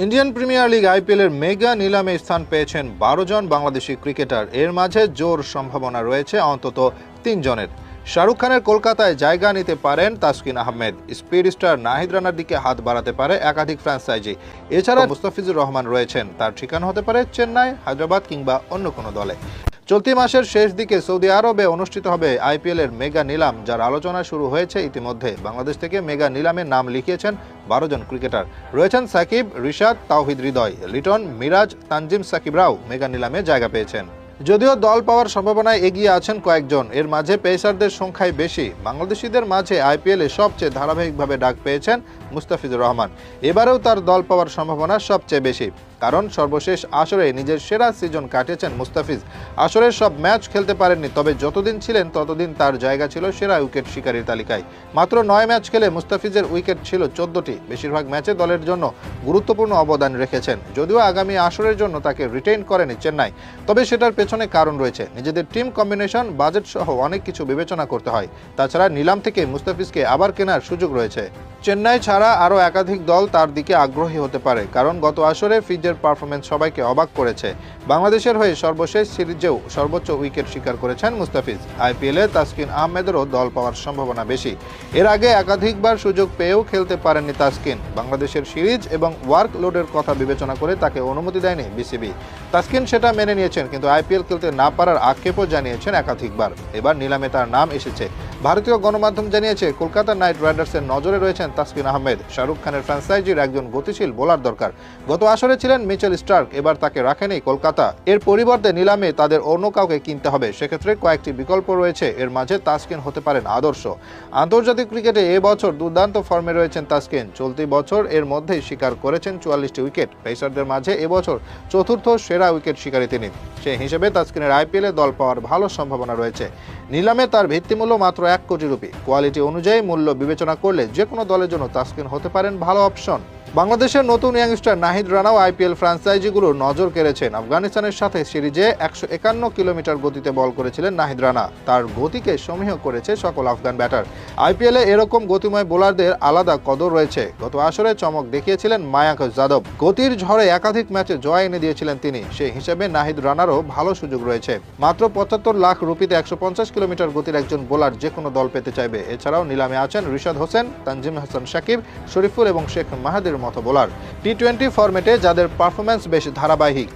Indian premier league আইপিএলের mega নিলামে স্থান পেয়েছেন বারো জন বাংলাদেশি ক্রিকেটার। এর মাঝে জোর সম্ভাবনা রয়েছে অন্তত তিনজনের শাহরুখ খানের কলকাতায় জায়গা নিতে পারেন তাসকিন আহমেদ। স্পিড স্টার নাহিদ রানার দিকে হাত বাড়াতে পারে একাধিক ফ্র্যাঞ্চাইজি। এছাড়া মুস্তাফিজুর রহমান রয়েছেন। তার ঠিকানা হতে পারে চেন্নাই, হায়দ্রাবাদ কিংবা অন্য কোনো দলে। চলতি মাসের শেষ দিকে সৌদি আরবে অনুষ্ঠিত হবে আইপিএলের মেগা নিলাম, যার আলোচনা শুরু হয়েছে ইতিমধ্যে। বাংলাদেশ থেকে মেগা নিলামে নাম লিখিয়েছেন বারো জন ক্রিকেটার। রয়েছেন সাকিব, রিশাদ, তাওহিদ হৃদয়, লিটন, মিরাজ, তানজিম সাকিবরাও মেগা নিলামে জায়গা পেয়েছেন। যদিও দল পাওয়ার সম্ভাবনায় এগিয়ে আছেন কয়েকজন, এর মাঝে পেসারদের সংখ্যায় বেশি। বাংলাদেশিদের মাঝে আইপিএলে সবচেয়ে ধারাবাহিকভাবে ডাক পেয়েছেন মুস্তাফিজুর রহমান। এবারেও তার দল পাওয়ার সম্ভাবনা সবচেয়ে বেশি, কারণ সর্বশেষ আসরে নিজের সেরা সিজন কাটিয়েছেন মুস্তাফিজ। আসরের সব ম্যাচ খেলতে পারেননি, তবে যতদিন ছিলেন ততদিন তার জায়গা ছিল সেরা উইকেট শিকারীর তালিকায়। মাত্র নয় ম্যাচ খেলে মুস্তাফিজের উইকেট ছিল চোদ্দটি। বেশিরভাগ ম্যাচে দলের জন্য গুরুত্বপূর্ণ অবদান রেখেছেন, যদিও আগামী আসরের জন্য তাকে রিটেইন করেনি চেন্নাই। তবে সেটার পেছনে কারণ রয়েছে। নিজেদের টিম কম্বিনেশন বাজেট সহ অনেক কিছু বিবেচনা করতে হয়। তাছাড়া নিলাম থেকে মুস্তাফিজকে আবার কেনার সুযোগ রয়েছে। চেন্নাই ছাড়া আরও একাধিক দল তার দিকে আগ্রহী হতে পারে, কারণ গত আসরে ফিজের পারফরমেন্স সবাইকে অবাক করেছে। বাংলাদেশের হয়ে সর্বশেষ সিরিজেও সর্বোচ্চ উইকেট শিকার করেছেন মুস্তাফিজ। আইপিএলে তাসকিন আহমেদেরও দল পাওয়ার সম্ভাবনা বেশি। এর আগে একাধিকবার সুযোগ পেয়েও খেলতে পারেননি তাসকিন। বাংলাদেশের সিরিজ এবং ওয়ার্ক লোডের কথা বিবেচনা করে তাকে অনুমতি দেয়নি বিসিবি। তাসকিন সেটা মেনে নিয়েছেন, কিন্তু আইপিএল খেলতে না পারার আক্ষেপও জানিয়েছেন একাধিকবার। এবার নিলামে তার নাম এসেছে ভারতীয় গণমাধ্যম জানিয়েছে, কলকাতা নাইট রাইডার্সের নজরে রয়েছেন তাসকিন আহমেদ। শাহরুখ খানের ফ্র্যাঞ্চাইজির একজন গতিশীল বোলার দরকার। গত আসরে ছিলেন মিচেল স্টার্ক, এবার তাকে রাখেনি কলকাতা। এর পরিবর্তে নিলামে তাদের অন্য কাউকে কিনতে হবে। সেক্ষেত্রে কয়েকটি বিকল্প রয়েছে। এর মাঝে তাসকিন হতে পারেন আদর্শ। আন্তর্জাতিক ক্রিকেটে এ বছর দুর্দান্ত ফর্মে রয়েছেন তাসকিন। চলতি বছর এর মধ্যেই শিকার করেছেন চুয়াল্লিশটি উইকেট। পেসারদের মাঝে এবছর চতুর্থ সেরা উইকেট শিকারী তিনি। সেই হিসেবে তাসকিনের আইপিএলে দল পাওয়ার ভালো সম্ভাবনা রয়েছে। নিলামে তার ভিত্তিমূল্য মাত্র এক কোটি রুপি। কোয়ালিটি অনুযায়ী মূল্য বিবেচনা করলে যে কোনো দলের জন্য তাসকিন হতে পারেন ভালো অপশন। বাংলাদেশের নতুন ইয়াংস্টার নাহিদ রানাও আইপিএল ফ্র্যাঞ্চাইজিগুলোর নজর কেড়েছেন। আফগানিস্তানের সাথে সিরিজে একশো একান্ন কিলোমিটার গতিতে বল করেছিলেন নাহিদ রানা। তার গতিকে সমীহ করেছে সকল আফগান ব্যাটার। আইপিএলে এরকম গতিময় বোলারদের আলাদা কদর রয়েছে। গত আসরে চমক দেখিয়েছিলেন মায়াক যাদব। গতির ঝড়ে একাধিক ম্যাচে জয় এনে দিয়েছিলেন তিনি। সেই হিসেবে নাহিদ রানারও ভালো সুযোগ রয়েছে। মাত্র পঁচাত্তর লাখ রুপিতে একশো পঞ্চাশ কিলোমিটার গতির একজন বোলার যে কোনো দল পেতে চাইবে। এছাড়াও নিলামে আছেন রিশাদ হোসেন, তানজিম হাসান শাকিব, শরীফুল এবং শেখ মাহাদির মতো বোলার। টি টোয়েন্টি ফরম্যাটে যাদের পারফরম্যান্স বেশ ধারাবাহিক।